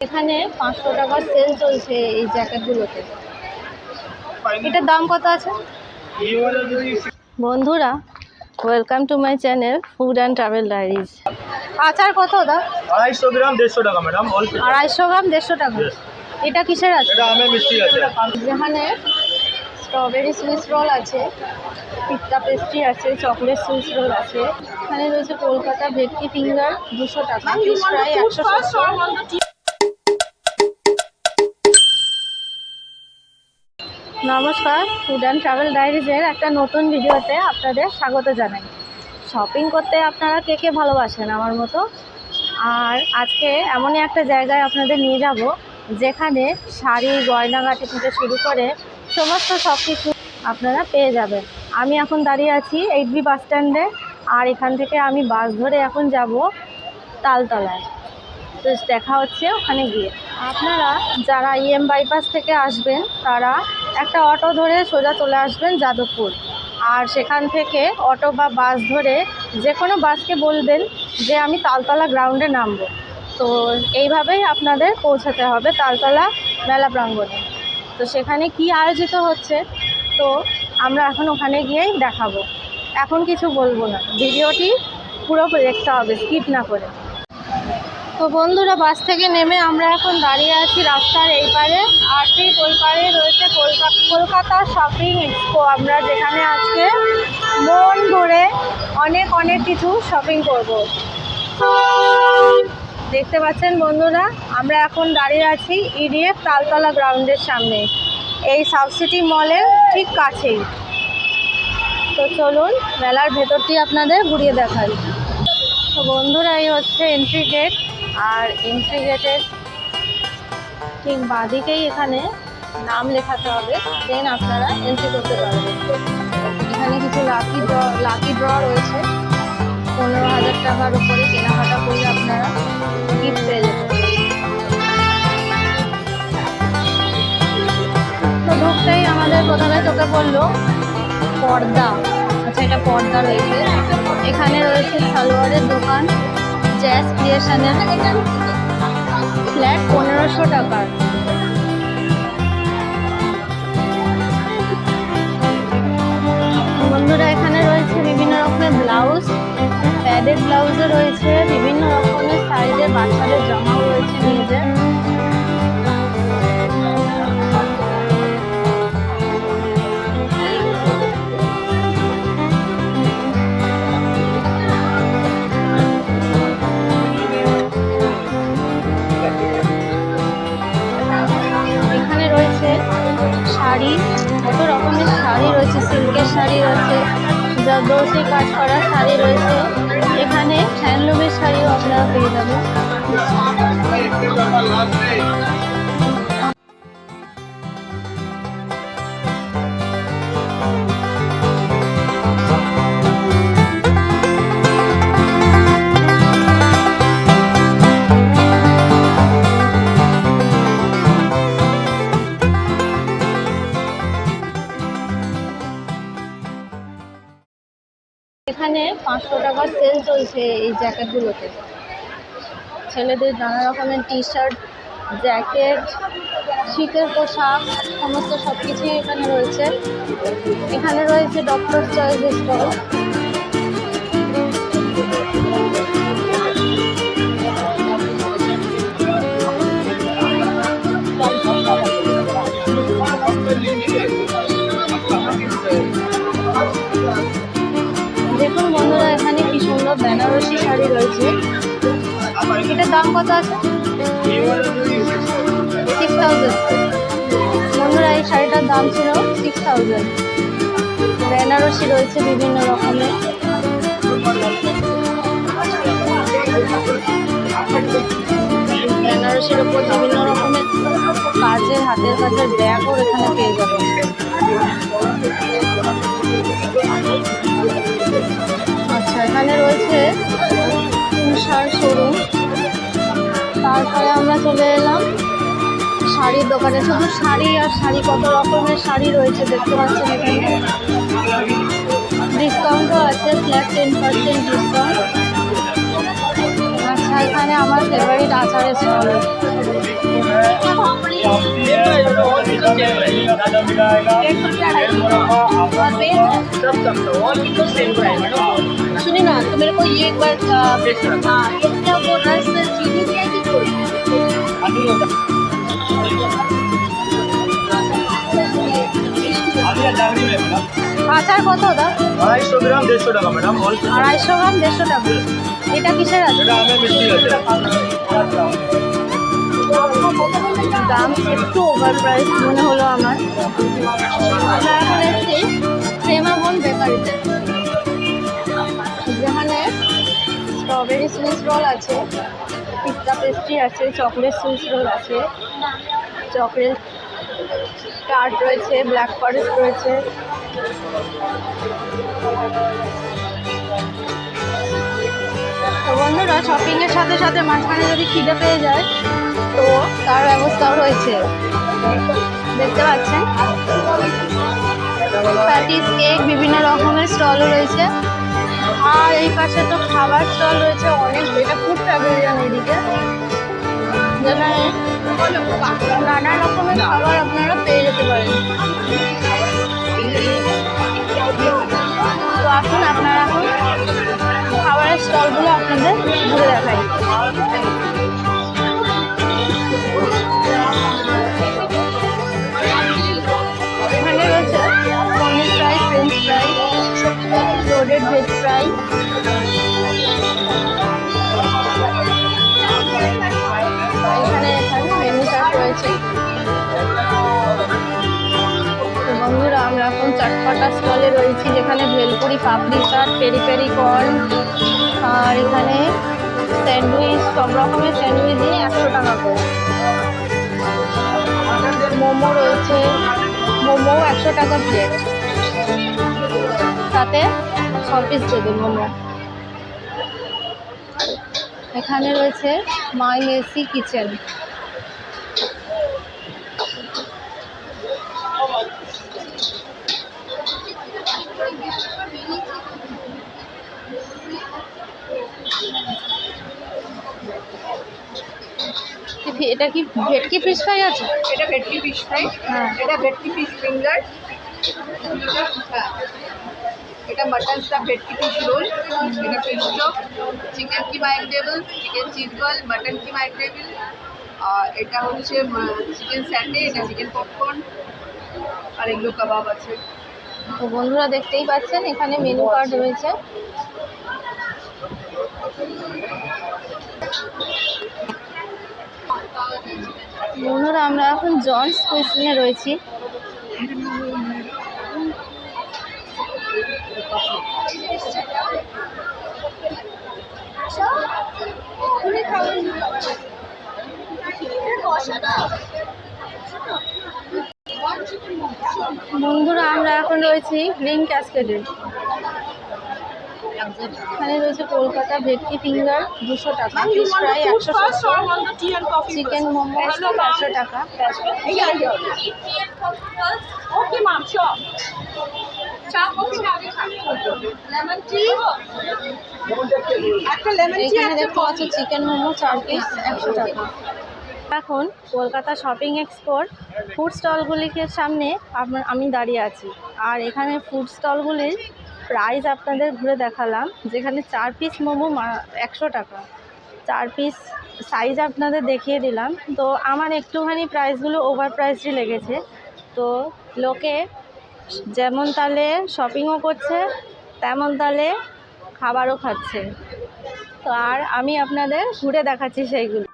এখানে পাঁচশো টাকার সেল চলছে এই জ্যাকেটগুলোতে এটার দাম কত আছে? বন্ধুরা welcome to my channel food and travel diaries আচার কত দা আড়াইশো গ্রাম দেড়শো টাকা ম্যাডাম আড়াইশো গ্রাম দেড়শো টাকা। এটা কিসের আছে? যেখানে স্ট্রবেরি সুইস রোল আছে পিস্তা পেস্ট্রি আছে চকলেট সুইস রোল আছে। এখানে রয়েছে কলকাতা ভেটকি ফিঙ্গার দুশো টাকা। ফিশ ফ্রাই একশো নমস্কার ফুড অ্যান্ড ট্রাভেল ডায়েরিজের একটা নতুন ভিডিওতে আপনাদের স্বাগত জানাই। শপিং করতে আপনারা কে কে ভালোবাসেন আমার মতো? আর আজকে এমনই একটা জায়গায় আপনাদের নিয়ে যাব, যেখানে শাড়ি, গয়নাগাটি থেকে শুরু করে সমস্ত সব কিছু আপনারা পেয়ে যাবেন। আমি এখন দাঁড়িয়ে আছি এইট বি বাস স্ট্যান্ডে, আর এখান থেকে আমি বাস ধরে এখন যাব তালতলায়। তো দেখা হচ্ছে ওখানে গিয়ে। আপনারা যারা ইএম বাইপাস থেকে আসবেন, তারা একটা অটো ধরে সোজা চলে আসবেন যাদবপুর। আর সেখান থেকে অটো বা বাস ধরে যে কোনো বাসকে বলবেন যে আমি তালতলা গ্রাউন্ডে নামবো। তো এইভাবেই আপনাদের পৌঁছাতে হবে তালতলা মেলা প্রাঙ্গণে। তো সেখানে কি আয়োজিত হচ্ছে? তো আমরা এখন ওখানে গিয়েই দেখাবো। এখন কিছু বলব না। ভিডিওটি পুরো দেখতে হবে, স্কিপ না করে। তো বন্ধুরা, বাস থেকে নেমে আমরা এখন দাঁড়িয়ে আছি রাস্তার এই পারে। আর ঠিক ওই পারে রয়েছে কলকাতা শপিং এক্সপো আমরা যেখানে আজকে মন ভরে অনেক অনেক কিছু শপিং করব। দেখতে পাচ্ছেন বন্ধুরা, আমরা এখন দাঁড়িয়ে আছি ইডিএফ তালতলা গ্রাউন্ডের সামনে। এই সাবসিটি মলের ঠিক কাছেই। তো চলুন, মেলার ভেতরটি আপনাদের ঘুরিয়ে দেখাই। তো বন্ধুরা, এই হচ্ছে এন্ট্রি গেট আর এন্ট্রি ঠিক বাঁদিকেই এখানে নাম লেখাতে হবে দেন আপনারা এন্ট্রি করতে পারবেন। এখানে কিছু লাকি ড্র লাকি ড্র রয়েছে। পনেরো হাজার টাকার উপরে কেনাকাটা করলে আপনারা গিফট পেয়ে যাবেন। তো ঢুকতেই আমাদের প্রথমে চোখে পড়ল, পর্দা। আচ্ছা এটা পর্দা রয়েছে। এখানে রয়েছে সালোয়ারের দোকান। জ্যাস ক্রিয়েশনের ফ্ল্যাট পনেরোশো টাকার। বন্ধুরা, এখানে রয়েছে বিভিন্ন রকমের ব্লাউজ প্যাডেড ব্লাউজও রয়েছে, বিভিন্ন রকমের সাইজের বাচ্চাদের জামাও রয়েছে নিজের। জর্দোসি কাজ করা শাড়ি রয়েছে। এখানে হ্যান্ডলুমের শাড়িও আপনারা পেয়ে যাবেন এখানে পাঁচশো টাকার সেল চলছে এই জ্যাকেটগুলোতে ছেলেদের নানা রকমের টি শার্ট জ্যাকেট শীতের পোশাক, সমস্ত সব কিছুই এখানে রয়েছে। এখানে রয়েছে ডক্টর চয়েস স্টল এখানে কি সুন্দর বেনারসি শাড়ি রয়েছে। এটার দাম কত আছে? সিক্স থাউজেন্ড বন্ধুরা, এই শাড়িটার দাম ছিল সিক্স থাউজেন্ড বেনারসি রয়েছে বিভিন্ন রকমের। বেনারসির ওপর বিভিন্ন রকমের কাজের, হাতের কাজের ব্যাগও এখানে পেয়ে যাবেন। এখানে রয়েছে তুষার শোরুম তারপরে আমরা চলে এলাম শাড়ির দোকানে। শুধু শাড়ি আর শাড়ি, কত রকমের শাড়ি রয়েছে দেখতে পাচ্ছেন এখানে। ডিসকাউন্টও আছে ফ্ল্যাট টেন পার্সেন্ট ডিসকাউন্ট এখানে আমার ফেভারিট আচারের স্টল सुनिए ना तो मेरे को ये एक बार अ, हाँ ये क्या बोल रहा है सर चीनी क्या की कोई আচার কত দা আড়াইশো গ্রাম দেড়শো টাকা ম্যাডাম অল আড়াইশো গ্রাম দেড়শো টাকা এটা কিসের আছে? দাম একটু ওভার প্রাইস মনে হলো আমার। আমরা এখন এসেছি প্রেমাবন বেকারিতে। যেখানে স্ট্রবেরি সুইস রোল আছে পিস্তা পেস্ট্রি আছে চকলেট সুইস রোল আছে চকলেট টার্ট রয়েছে ব্ল্যাক ফরেস্ট রয়েছে। তো বন্ধুরা শপিংয়ের সাথে সাথে মাঝখানে যদি খিদে পেয়ে যায়, তো তার ব্যবস্থাও রয়েছে দেখতে পাচ্ছেন? প্যাটিস কেক বিভিন্ন রকমের স্টলও রয়েছে। আর এই পাশে তো খাবার স্টল রয়েছে অনেক। এটা ফুড প্যাভিলিয়ন এদিকে। নানা রকমের খাবার আপনারা পেয়ে যেতে পারেন। তো আপনারা ঘুরে এখানে রয়েছে paneer fry, French fry loaded veg fry এখানে এখানে মেনু চার্ট রয়েছে। বন্ধুরা, আমরা এখন চাটপাটা স্টলে রয়েছি, যেখানে bhelpuri, papdi, chaat peri peri corn আর এখানে স্যান্ডউইচ, সব রকমের স্যান্ডউইচই একশো টাকা করে। মোমো রয়েছে। মোমো একশো টাকা প্লেট তাতে ছ পিস দেবে মোমো। এখানে রয়েছে মাই মেসি কিচেন। এটা কি ভেটকি ফিশ ফ্রাই আছে? এটা ভেটকি ফিশ ফ্রাই হ্যাঁ। এটা ভেটকি ফিশ ফিঙ্গার এটা mutton stuff bhetki fish roll এটা ফিশ চপ চিকেন কিমা এক table chicken cheese ball mutton keema এক টেবিল আর এটা হচ্ছে চিকেন স্যান্ডে এটা চিকেন পপকর্ন আর এগুলো কাবাব আছে। তো বন্ধুরা দেখতেই পাচ্ছেন এখানে মেনু কার্ড রয়েছে। বন্ধুরা আমরা এখন জন্স কুইসিনে রয়েছি। বন্ধুরা আমরা এখন রয়েছি গ্রিন ক্যাসকেডে। এখানে রয়েছে কলকাতা ভেটকি ফিঙ্গার দুশো টাকা। ফিশ ফ্রাই একশো সত্তর। চিকেন মোমো একশো টাকা। এখানে দেখতে পাচ্ছি চিকেন মোমো চার পিস একশো টাকা। এখন কলকাতা শপিং এক্সপোর ফুড স্টলগুলিকে সামনে আমি দাঁড়িয়ে আছি। আর এখানে ফুড স্টলগুলির প্রাইস আপনাদের ঘুরে দেখালাম, যেখানে চার পিস মোমো একশো টাকা। চার পিস সাইজ আপনাদের দেখিয়ে দিলাম। তো আমার একটুখানি প্রাইসগুলো ওভার প্রাইসই লেগেছে। তো লোকে যেমন তালে শপিংও করছে, তেমন তালে খাবারও খাচ্ছে। তো আর আমি আপনাদের ঘুরে দেখাচ্ছি সেইগুলো।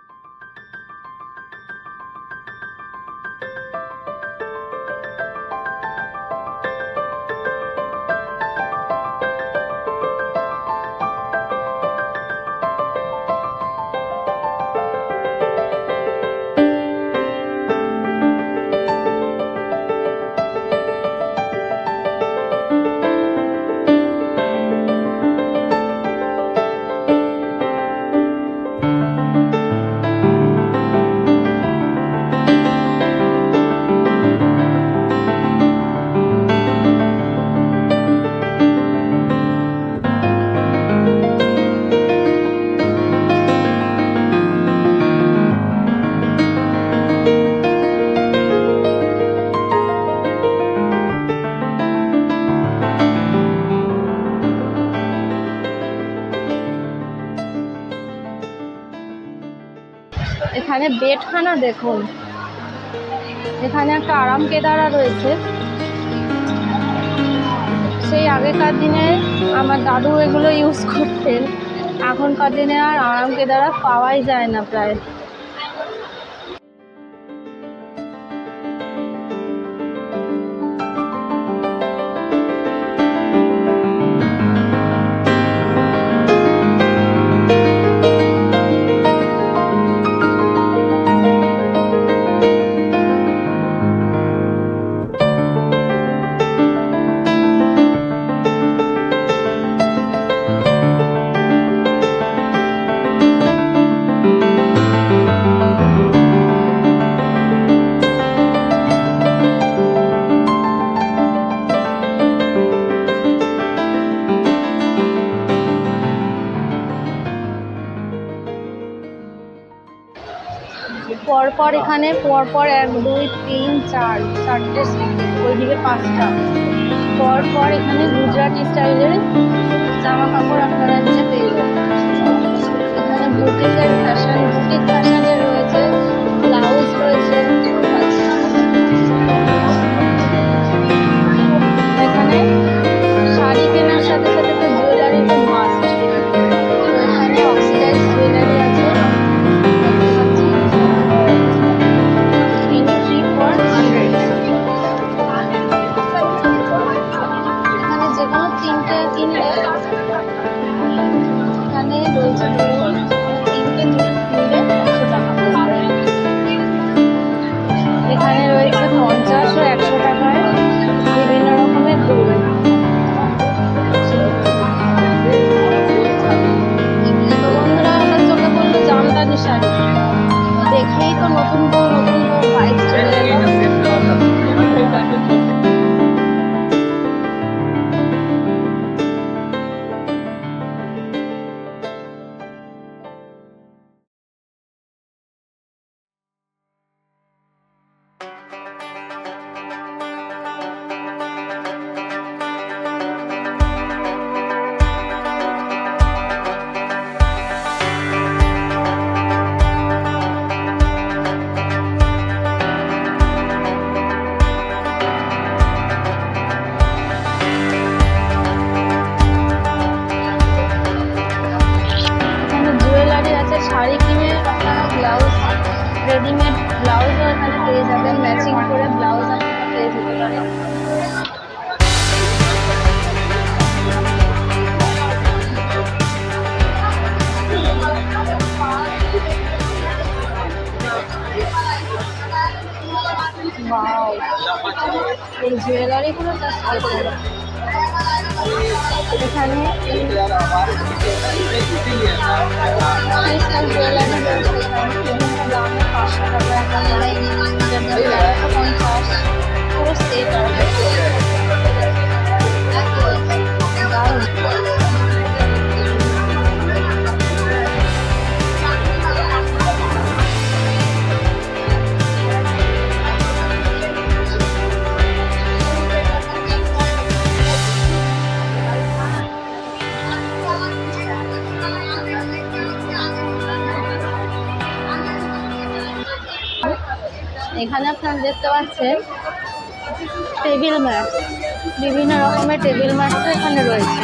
এখানে বেডখানা দেখুন। এখানে একটা আরাম কেদারা রয়েছে। সেই আগেকার দিনে আমার দাদু এগুলো ইউজ করতেন। এখনকার দিনে আর আরাম কেদারা পাওয়াই যায় না প্রায়। এখানে পরপর এক, দুই, তিন, চার, চারটে ওইদিকে পাঁচটা। পরপর এখানে গুজরাটি স্টাইলের জামা কাপড় আপনারা নিচে পেয়ে যাবেন এখানে বুটিকের ফ্যাশন বুটিক ফ্যাশনের রয়েছে টেবিল ম্যাট। বিভিন্ন রকমের টেবিল ম্যাটও এখানে রয়েছে।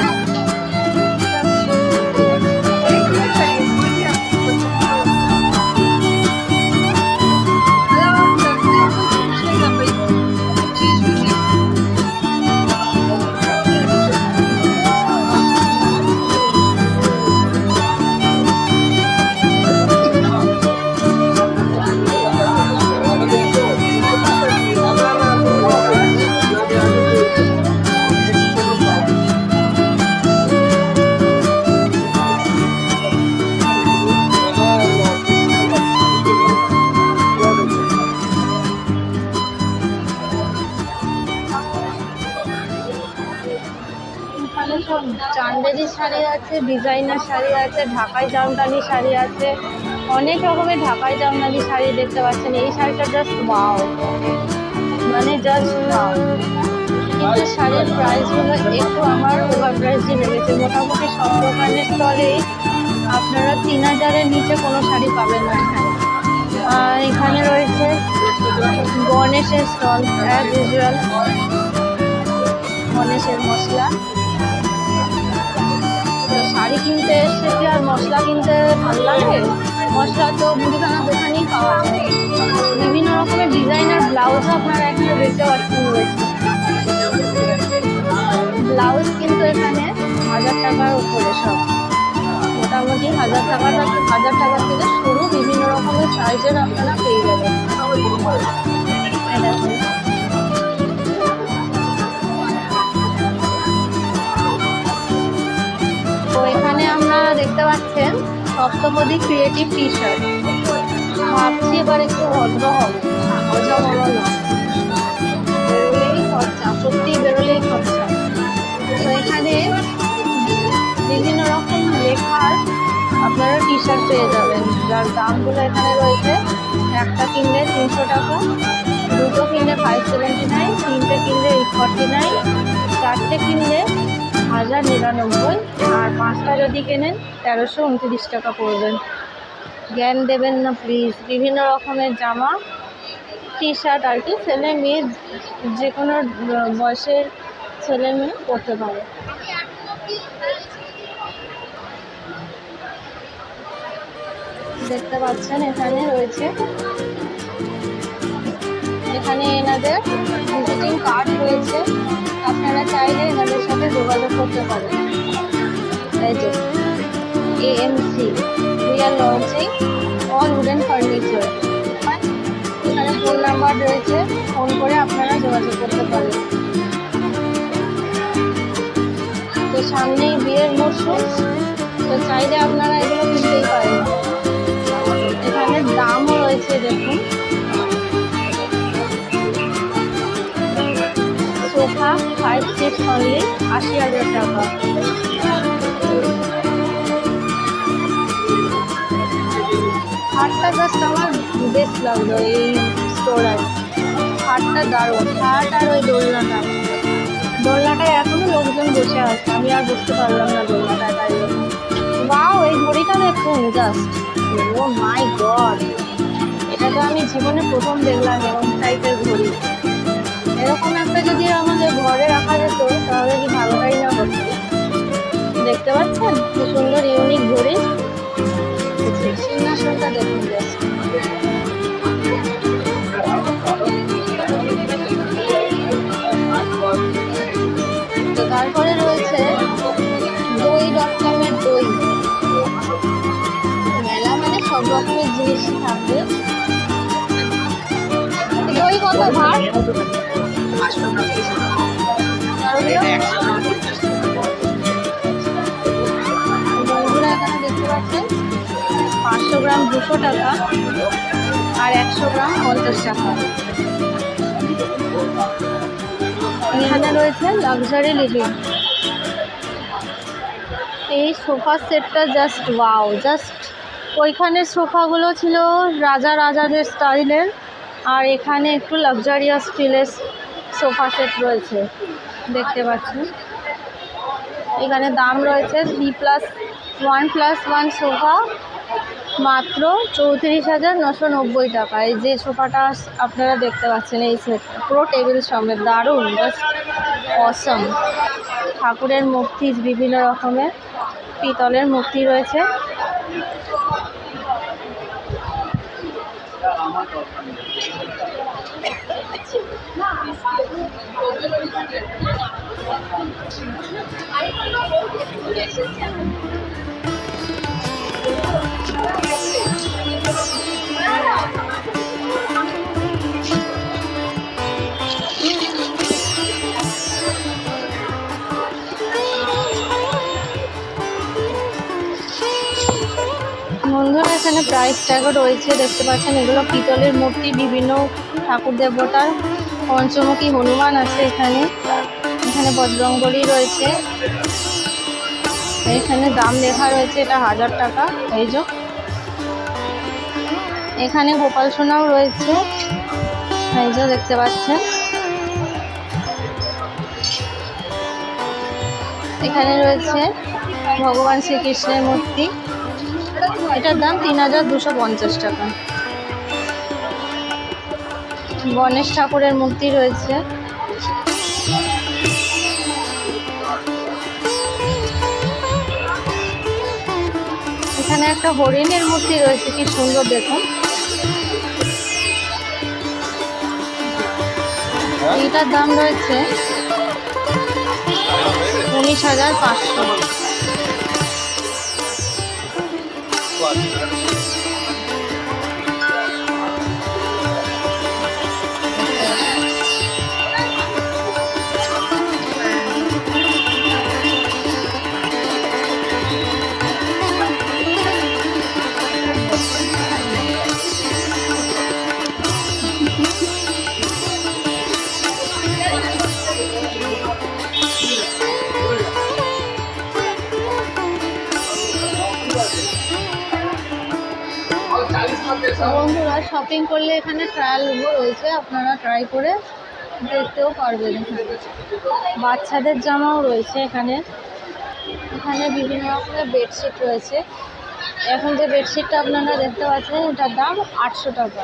শাড়ি আছে ডিজাইনার শাড়ি আছে, ঢাকাই জামদানি শাড়ি আছে, অনেক রকমের ঢাকাই জামদানি শাড়ি দেখতে পাচ্ছেন। এই শাড়িটা জাস্ট ওয়াও মানে জাস্ট ওয়াও কিন্তু শাড়ির প্রাইসগুলো একটু আমার ওভার প্রাইসই লেগেছে। মোটামুটি সব দোকানের স্তরেই আপনারা তিন হাজারের নিচে কোনো শাড়ি পাবেন না। আর এখানে রয়েছে গণেশের স্টল অ্যাজ ইউজুয়াল গণেশের মশলা। শাড়ি কিনতে এসেছি আর মশলা কিনতে ভালো লাগে। মশলা তো মুদিখানার দোকানেই পাওয়া যায়। বিভিন্ন রকমের ডিজাইনার ব্লাউজও আপনারা এখানে দেখতে পাচ্ছেন ব্লাউজ কিন্তু এখানে হাজার টাকার উপরে সব। মোটামুটি হাজার টাকা থেকে হাজার টাকা থেকে শুরু বিভিন্ন রকমের সাইজের আপনারা পেয়ে যাবেন। তো এখানে আমরা দেখতে পাচ্ছেন সপ্তপদী ক্রিয়েটিভ টি শার্ট ভাবছি এবার একটু ভদ্র হব। মজা হলো না বেরোলেই খরচা সত্যি বেরোলেই খরচা। তো এখানে বিভিন্ন রকম লেখার আপনারা টি শার্ট পেয়ে যাবেন। যার দামগুলো এখানে রয়েছে, একটা কিনলে তিনশো টাকা, দুটো কিনলে ফাইভ সেভেন্টি নাইন তিনটে কিনলে এইট ফর্টি নাইন চারটে কিনলে হাজার নিরানব্বই। পাঁচটা যদি কেনেন, তেরোশো উনত্রিশ টাকা পড়বেন। জ্ঞান দেবেন না প্লিজ বিভিন্ন রকমের জামা টি শার্ট আর কি ছেলে মেয়ে যে কোনো বয়সের ছেলে মেয়ে পরতে পারে। দেখতে পাচ্ছেন, এখানে রয়েছে। এখানে এনাদের ভিজিটিং কার্ড রয়েছে। আপনারা চাইলে এনাদের সাথে যোগাযোগ করতে পারেন। যে AMC we are launching all wooden furniture এখানে ফোন নাম্বার রয়েছে ফোন করে আপনারা যোগাযোগ করতে পারেন। তো সামনেই বিয়ের মরশুম, তো চাইলে আপনারা এগুলো কিনতেই পারেন। এখানে দামও রয়েছে, দেখুন। সোফা ফাইভ সিক্স অনলি আশি হাজার টাকা। হাটটা জাস্ট আমার বেশ লাগল এই স্টোর হাটটা দারুণ। হাট আর ওই দোলনাটা। দোলনাটায় এখনও লোকজন বসে আছে। আমি আর বুঝতে পারলাম না দোলনাটায়। তাই বাও এই ঘড়িটা দেখুন জাস্ট ও মাই গড এটা তো আমি জীবনে প্রথম দেখলাম এরকম টাইপের ঘড়ি। এরকম একটা যদি আমাদের ঘরে রাখা যেত তাহলে কি ভালো ভালোটাই না হতো দেখতে পাচ্ছেন? কি সুন্দর ইউনিক ঘড়ি। সিংহাসনটা দেখুন তারপরে রয়েছে দই ডট দই। মেলা মানে সব রকমের জিনিসই থাকবে। দই কত ভাত পাঁচশো গ্রাম দুশো টাকা আর একশো গ্রাম পঞ্চাশ টাকা এখানে রয়েছে লাক্সারি লিভিং এই সোফা সেটটা জাস্ট ওয়াও জাস্ট ওইখানে সোফাগুলো ছিল রাজা রাজাদের স্টাইলের আর এখানে একটু লাক্সারিয়াস ফিলের সোফা সেট রয়েছে, দেখতে পাচ্ছেন। এখানে দাম রয়েছে three plus one plus one sofa, মাত্র চৌত্রিশ হাজার নশো নব্বই টাকা। এই যে সোফাটা আপনারা দেখতে পাচ্ছেন, এই সেটটা পুরো টেবিল সমেত, দারুণ জাস্ট অসম ঠাকুরের মূর্তি, বিভিন্ন রকমের পিতলের মূর্তি রয়েছে। বন্ধুরা এখানে প্রাইস ট্যাগও রয়েছে, দেখতে পাচ্ছেন এগুলো পিতলের মূর্তি, বিভিন্ন ঠাকুর দেবতার পঞ্চমুখী হনুমান আছে এখানে এখানে বজরঙ্গলি রয়েছে, এখানে দাম লেখা রয়েছে, এটা হাজার টাকা, এই যে। এখানে গোপাল সোনাও রয়েছে, এই যে দেখতে পাচ্ছেন। এখানে রয়েছে ভগবান শ্রীকৃষ্ণের মূর্তি। এটার দাম তিন হাজার দুশো পঞ্চাশ টাকা। গণেশ ঠাকুরের মূর্তি রয়েছে। এখানে একটা হরিণের মূর্তি রয়েছে, কি সুন্দর দেখুন। এইটার দাম রয়েছে উনিশ হাজার পাঁচশো। Club. বন্ধুরা শপিং করলে এখানে ট্রায়াল রয়েছে, আপনারা ট্রাই করে দেখতেও পারবেন বাচ্চাদের জামাও রয়েছে এখানে। এখানে বিভিন্ন রকমের বেডশিট রয়েছে। এখন যে বেডশিটটা আপনারা দেখতে পাচ্ছেন, এটার দাম আটশো টাকা।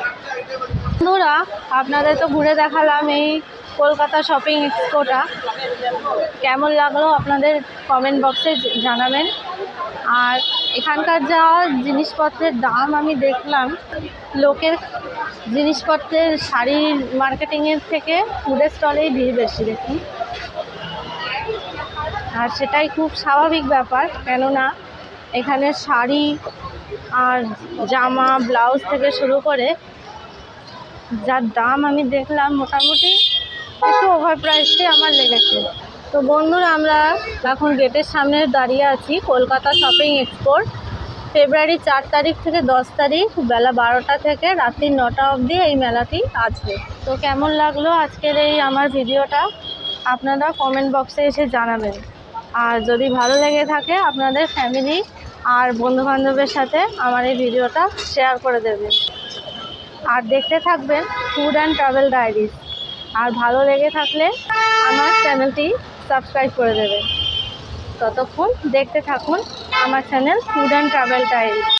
বন্ধুরা, আপনাদের তো ঘুরে দেখালাম এই কলকাতা শপিং এক্সপোটা কেমন লাগল আপনাদের কমেন্ট বক্সে জানাবেন। আর এখানকার যা জিনিসপত্রের দাম আমি দেখলাম, লোকের জিনিসপত্রের শাড়ির মার্কেটিংয়ের থেকে ফুডের স্টলেই ভিড় বেশি দেখুন। আর সেটাই খুব স্বাভাবিক ব্যাপার, কেননা এখানে শাড়ি আর জামা ব্লাউজ থেকে শুরু করে যার দাম আমি দেখলাম মোটামুটি একটু ওভার প্রাইসই আমার লেগেছে। তো বন্ধুরা, আমরা এখন গেটের সামনে দাঁড়িয়ে আছি, কলকাতা শপিং এক্সপোর ফেব্রুয়ারি চার তারিখ থেকে দশ তারিখ, বেলা বারোটা থেকে রাত্রি নটা অবধি এই মেলাটি আছে তো কেমন লাগল আজকের এই আমার ভিডিওটা? আপনারা কমেন্ট বক্সে এসে জানাবেন। আর যদি ভালো লেগে থাকে, আপনাদের ফ্যামিলি আর বন্ধুবান্ধবের সাথে আমার এই ভিডিওটা শেয়ার করে দেবেন। আর দেখতে থাকবেন ফুড অ্যান্ড ট্রাভেল ডায়েরিজ আর ভালো লেগে থাকলে আমার চ্যানেলটি সাবস্ক্রাইব করে দেবে ততক্ষণ দেখতে থাকুন আমার channel food and travel diaries